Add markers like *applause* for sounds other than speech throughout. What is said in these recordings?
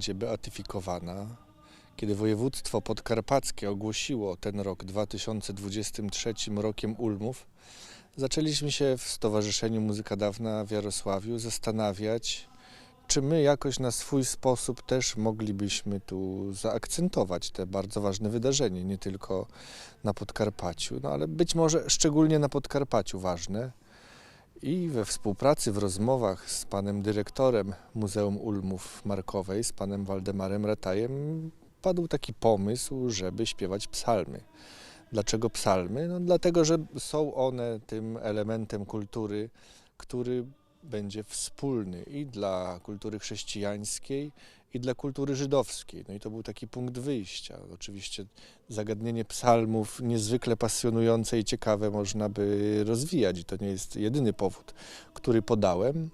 będzie beatyfikowana, kiedy województwo podkarpackie ogłosiło ten rok 2023 rokiem Ulmów, zaczęliśmy się w Stowarzyszeniu Muzyka Dawna w Jarosławiu zastanawiać, czy my jakoś na swój sposób też moglibyśmy tu zaakcentować te bardzo ważne wydarzenie, nie tylko na Podkarpaciu, no ale być może szczególnie na Podkarpaciu ważne. I we współpracy, w rozmowach z panem dyrektorem Muzeum Ulmów Markowej, z panem Waldemarem Ratajem, padł taki pomysł, żeby śpiewać psalmy. Dlaczego psalmy? No dlatego, że są one tym elementem kultury, który będzie wspólny i dla kultury chrześcijańskiej, i dla kultury żydowskiej. No i to był taki punkt wyjścia. Oczywiście zagadnienie psalmów niezwykle pasjonujące i ciekawe można by rozwijać i to nie jest jedyny powód, który podałem.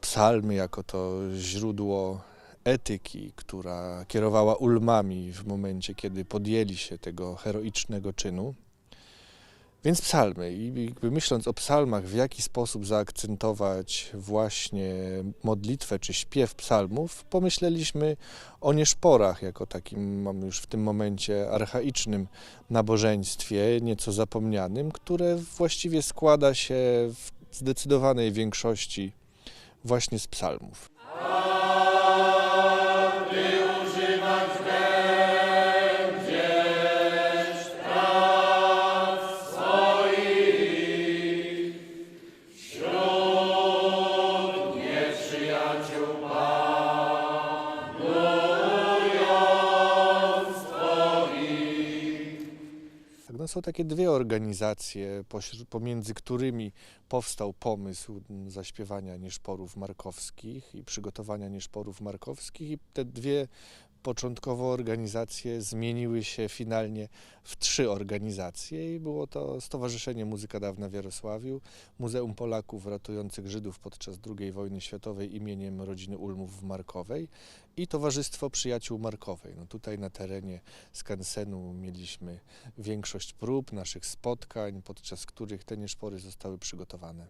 Psalmy jako to źródło etyki, która kierowała ulmami w momencie, kiedy podjęli się tego heroicznego czynu. Więc psalmy i jakby myśląc o psalmach, w jaki sposób zaakcentować właśnie modlitwę czy śpiew psalmów, pomyśleliśmy o nieszporach jako takim mam już w tym momencie archaicznym nabożeństwie, nieco zapomnianym, które właściwie składa się w zdecydowanej większości właśnie z psalmów. Są takie dwie organizacje, pomiędzy którymi powstał pomysł m, zaśpiewania nieszporów markowskich i przygotowania nieszporów markowskich i te dwie początkowo organizacje zmieniły się finalnie w trzy organizacje i było to Stowarzyszenie Muzyka Dawna w Jarosławiu, Muzeum Polaków ratujących Żydów podczas II wojny światowej imieniem rodziny Ulmów w Markowej i Towarzystwo Przyjaciół Markowej. No tutaj na terenie skansenu mieliśmy większość prób, naszych spotkań, podczas których te nieszpory zostały przygotowane.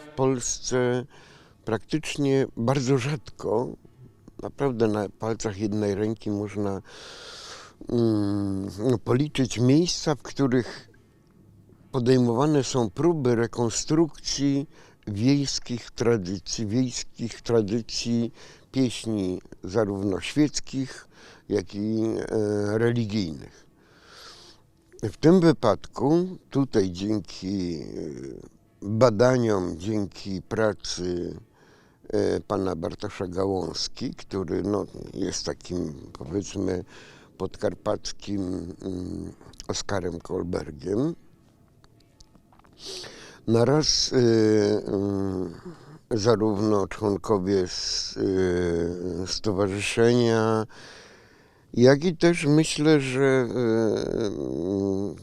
W Polsce praktycznie bardzo rzadko, naprawdę na palcach jednej ręki można mm, no, policzyć miejsca, w których podejmowane są próby rekonstrukcji wiejskich tradycji, wiejskich tradycji pieśni zarówno świeckich, jak i e, religijnych. W tym wypadku, tutaj dzięki e, badaniom, dzięki pracy e, pana Bartosza Gałązki, który no, jest takim powiedzmy podkarpackim mm, Oskarem Kolbergiem, naraz mm, zarówno członkowie stowarzyszenia, jak i też myślę, że e,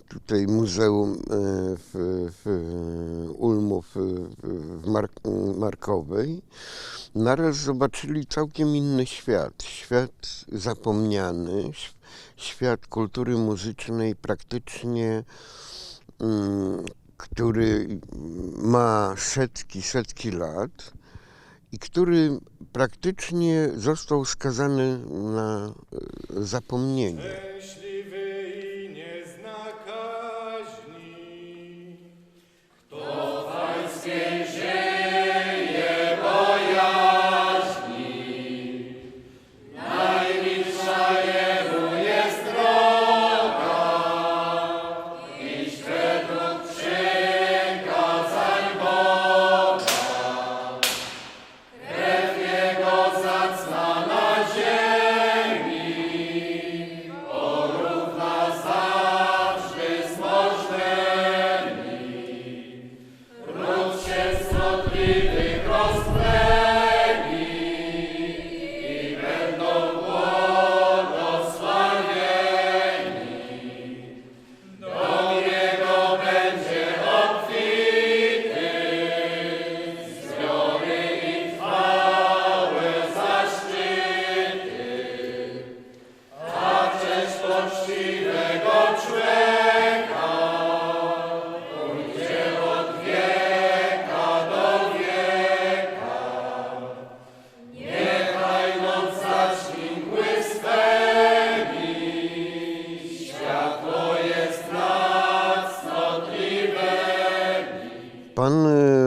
tutaj Muzeum e, w, w e, w Mark, Markowej naraz zobaczyli całkiem inny świat. Świat zapomniany, świat kultury muzycznej praktycznie, mm, który ma setki, setki lat i który praktycznie został skazany na e, zapomnienie.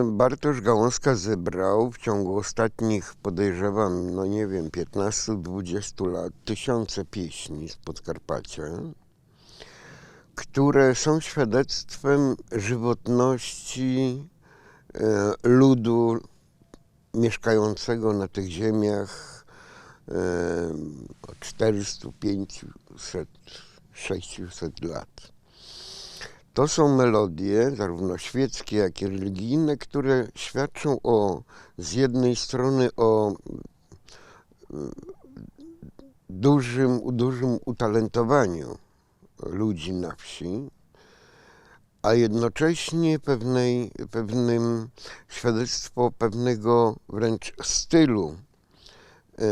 Bartosz Gałązka zebrał w ciągu ostatnich, podejrzewam, no nie wiem, 15-20 lat tysiące pieśni z Podkarpacia, które są świadectwem żywotności e, ludu mieszkającego na tych ziemiach e, od 400, 500, 600 lat. To są melodie, zarówno świeckie, jak i religijne, które świadczą o, z jednej strony o mm, dużym, dużym utalentowaniu ludzi na wsi, a jednocześnie pewnej, pewnym świadectwo pewnego wręcz stylu, e,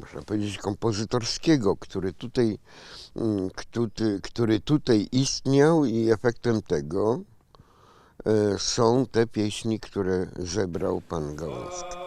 można powiedzieć, kompozytorskiego, który tutaj, mm, który, który tutaj istniał i efektem tego e, są te pieśni, które zebrał pan Gałązka.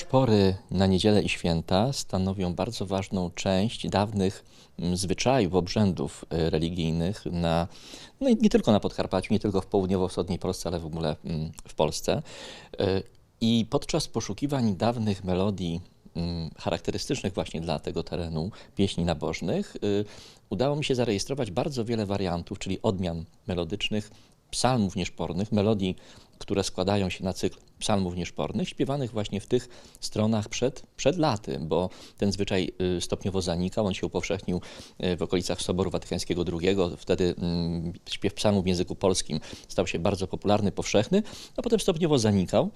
Y, Nieszpory na niedzielę i święta stanowią bardzo ważną część dawnych mm, zwyczajów, obrzędów y, religijnych na, no nie tylko na Podkarpaciu, nie tylko w południowo-wschodniej Polsce, ale w ogóle mm, w Polsce. Y, I podczas poszukiwań dawnych melodii mm, charakterystycznych właśnie dla tego terenu, pieśni nabożnych, y, udało mi się zarejestrować bardzo wiele wariantów, czyli odmian melodycznych, psalmów nieszpornych, melodii, które składają się na cykl psalmów nieszpornych, śpiewanych właśnie w tych stronach przed, przed laty, bo ten zwyczaj y, stopniowo zanikał, on się upowszechnił y, w okolicach Soboru Watykańskiego II, wtedy mm, śpiew psalmów w języku polskim stał się bardzo popularny, powszechny, a potem stopniowo zanikał.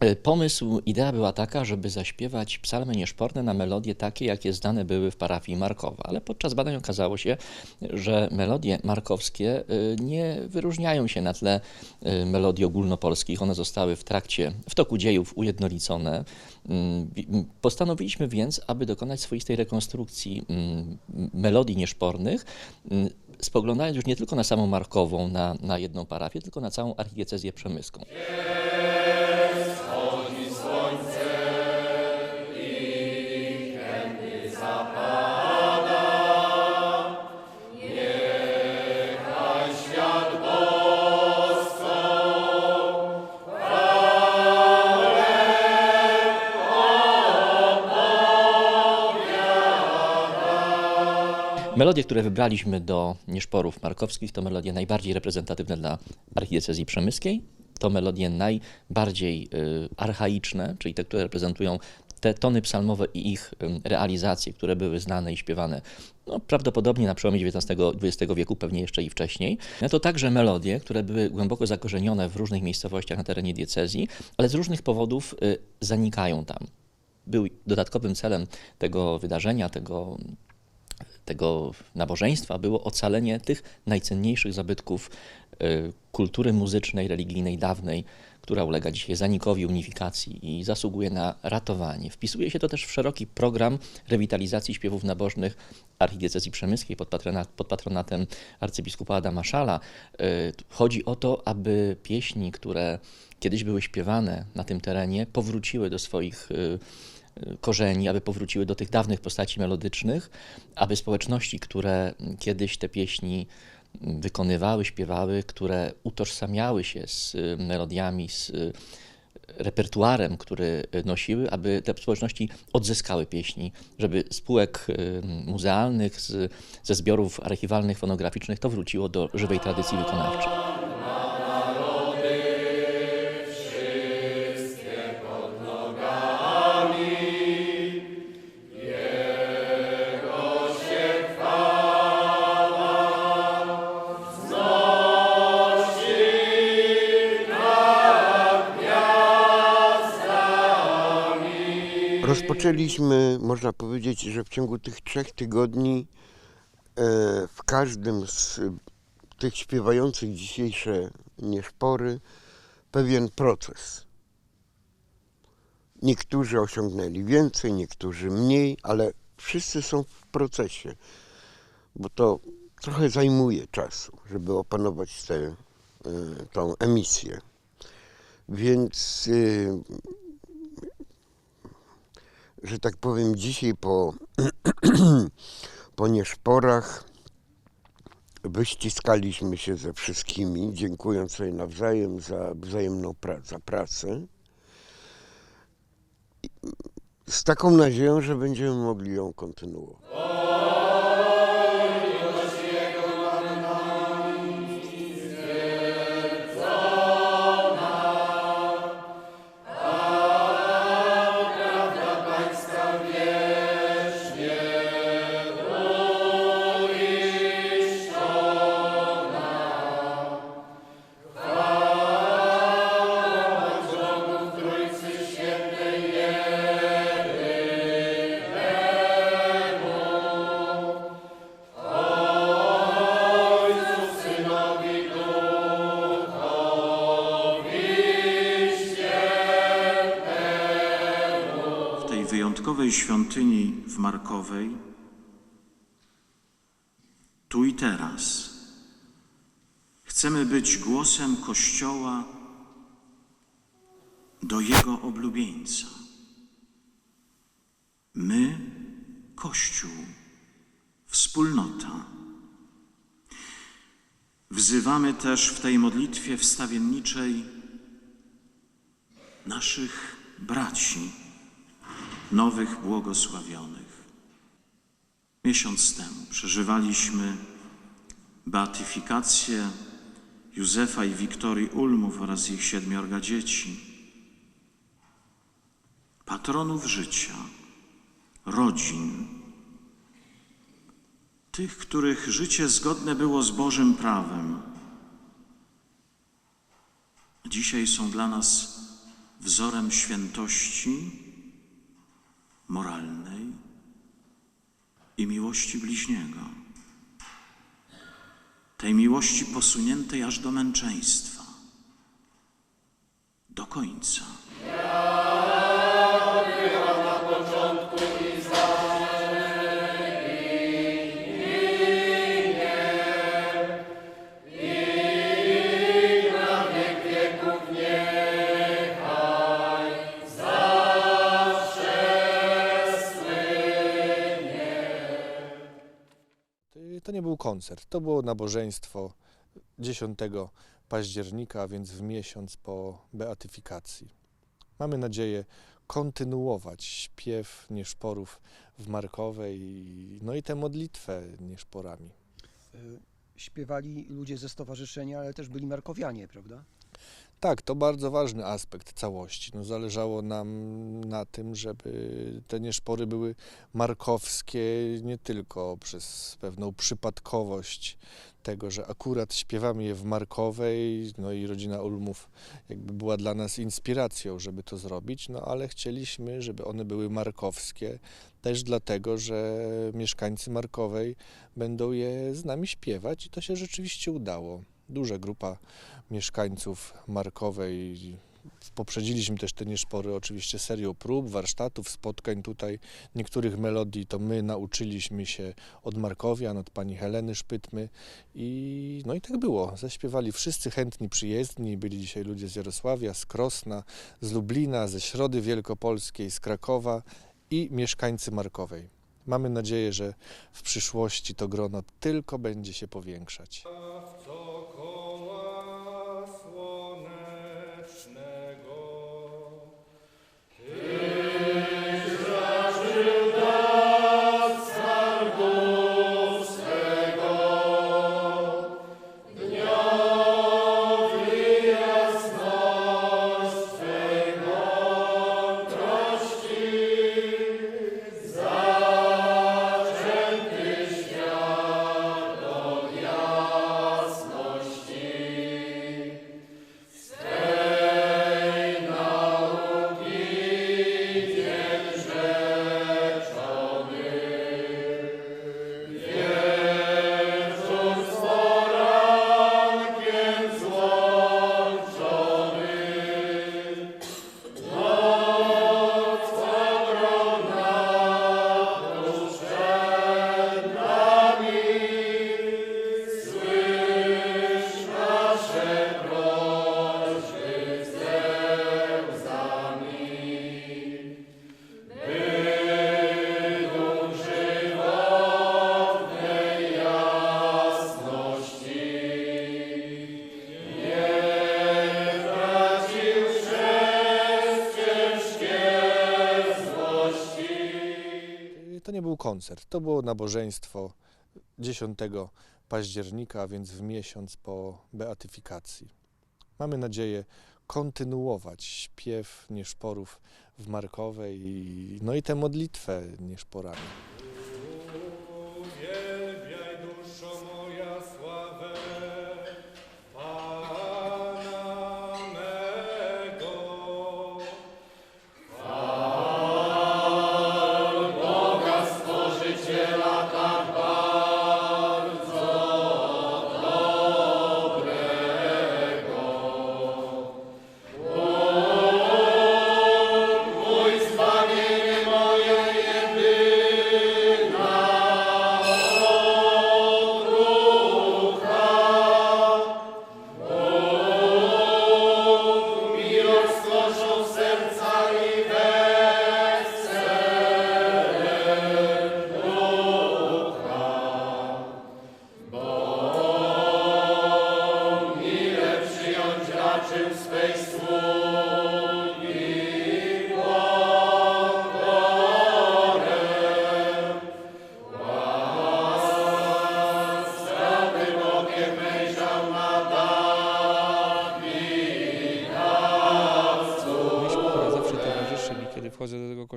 E, Pomysł, idea była taka, żeby zaśpiewać psalmy nieszporne na melodie takie, jakie znane były w parafii Markowa. Ale podczas badań okazało się, że melodie markowskie y, nie wyróżniają się na tle y, melodii ogólnopolskich. One zostały w trakcie, w toku dziejów ujednolicone. Mm, Postanowiliśmy więc, aby dokonać swoistej rekonstrukcji mm, melodii nieszpornych, mm, spoglądając już nie tylko na samą Markową, na, na jedną parafię, tylko na całą archidiecezję przemyską. Melodie, które wybraliśmy do nieszporów markowskich, to melodie najbardziej reprezentatywne dla archidiecezji przemyskiej. To melodie najbardziej y, archaiczne, czyli te, które reprezentują te tony psalmowe i ich ym, realizacje, które były znane i śpiewane no, prawdopodobnie na przełomie XIX-XX wieku, pewnie jeszcze i wcześniej. No to także melodie, które były głęboko zakorzenione w różnych miejscowościach na terenie diecezji, ale z różnych powodów y, zanikają tam. Był dodatkowym celem tego wydarzenia, tego tego nabożeństwa było ocalenie tych najcenniejszych zabytków y, kultury muzycznej, religijnej dawnej, która ulega dzisiaj zanikowi, unifikacji i zasługuje na ratowanie. Wpisuje się to też w szeroki program rewitalizacji śpiewów nabożnych archidiecezji przemyskiej pod, pod patronatem arcybiskupa Adama Szala. Y, Chodzi o to, aby pieśni, które kiedyś były śpiewane na tym terenie, powróciły do swoich y, korzeni, aby powróciły do tych dawnych postaci melodycznych, aby społeczności, które kiedyś te pieśni wykonywały, śpiewały, które utożsamiały się z y, melodiami, z y, repertuarem, który nosiły, aby te społeczności odzyskały pieśni, żeby spółek y, muzealnych, z, ze zbiorów archiwalnych, fonograficznych to wróciło do żywej tradycji wykonawczej. Rozpoczęliśmy, można powiedzieć, że w ciągu tych trzech tygodni e, w każdym z tych śpiewających dzisiejsze nieszpory pewien proces. Niektórzy osiągnęli więcej, niektórzy mniej, ale wszyscy są w procesie, bo to trochę zajmuje czasu, żeby opanować tę e, tą emisję. Więc y, że tak powiem, dzisiaj po, *clears throat* po nieszporach wyściskaliśmy się ze wszystkimi, dziękując sobie nawzajem za wzajemną pra- za pracę. Z taką nadzieją, że będziemy mogli ją kontynuować. Wyjątkowej świątyni w Markowej, tu i teraz, chcemy być głosem Kościoła do Jego oblubieńca. My, Kościół, wspólnota. Wzywamy też w tej modlitwie wstawienniczej naszych braci, nowych błogosławionych. Miesiąc temu przeżywaliśmy beatyfikację Józefa i Wiktorii Ulmów oraz ich siedmiorga dzieci, patronów życia, rodzin, tych, których życie zgodne było z Bożym prawem. Dzisiaj są dla nas wzorem świętości, moralnej i miłości bliźniego. Tej miłości posuniętej aż do męczeństwa, do końca. Nie był koncert, to było nabożeństwo 10 października, a więc w miesiąc po beatyfikacji. Mamy nadzieję kontynuować śpiew nieszporów w Markowej, no i tę modlitwę nieszporami. Y, Śpiewali ludzie ze stowarzyszenia, ale też byli markowianie, prawda? Tak, to bardzo ważny aspekt całości. No, zależało nam na tym, żeby te nieszpory były markowskie nie tylko przez pewną przypadkowość tego, że akurat śpiewamy je w Markowej, no i rodzina Ulmów jakby była dla nas inspiracją, żeby to zrobić, no ale chcieliśmy, żeby one były markowskie, też dlatego, że mieszkańcy Markowej będą je z nami śpiewać i to się rzeczywiście udało. Duża grupa mieszkańców Markowej. Poprzedziliśmy też te nieszpory oczywiście serią prób, warsztatów, spotkań tutaj. Niektórych melodii to my nauczyliśmy się od Markowian, od pani Heleny Szpytmy i no i tak było. Zaśpiewali wszyscy chętni przyjezdni. Byli dzisiaj ludzie z Jarosławia, z Krosna, z Lublina, ze Środy Wielkopolskiej, z Krakowa i mieszkańcy Markowej. Mamy nadzieję, że w przyszłości to grono tylko będzie się powiększać. Był koncert, to było nabożeństwo 10 października, więc w miesiąc po beatyfikacji. Mamy nadzieję kontynuować śpiew nieszporów w Markowej no i tę modlitwę nieszporami.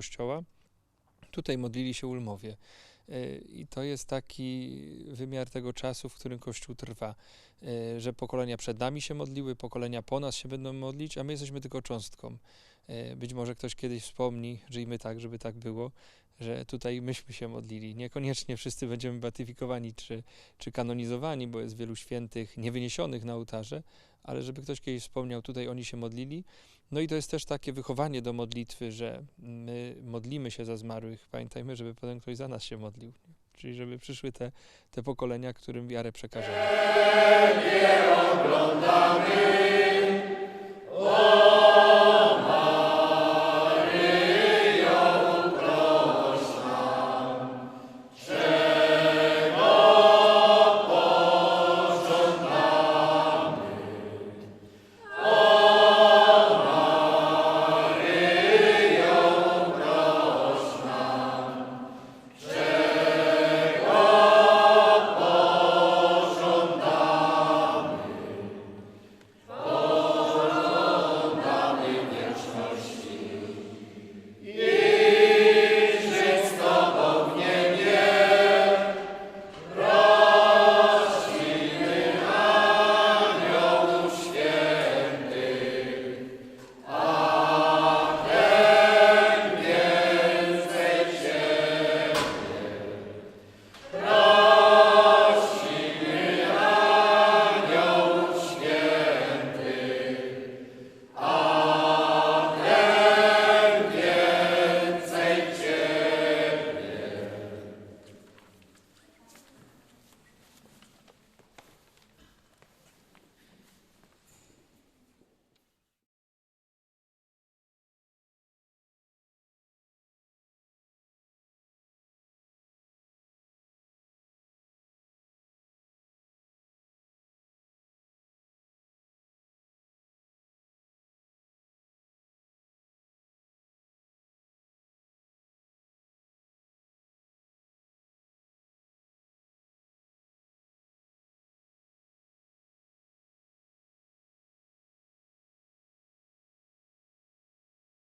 Kościoła. Tutaj modlili się Ulmowie. E, I to jest taki wymiar tego czasu, w którym Kościół trwa. E, Że pokolenia przed nami się modliły, pokolenia po nas się będą modlić, a my jesteśmy tylko cząstką. E, Być może ktoś kiedyś wspomni, żyjmy tak, żeby tak było, że tutaj myśmy się modlili. Niekoniecznie wszyscy będziemy beatyfikowani czy, czy kanonizowani, bo jest wielu świętych niewyniesionych na ołtarze, ale żeby ktoś kiedyś wspomniał, tutaj oni się modlili. No i to jest też takie wychowanie do modlitwy, że my modlimy się za zmarłych. Pamiętajmy, żeby potem ktoś za nas się modlił. Czyli żeby przyszły te, te pokolenia, którym wiarę przekażemy. O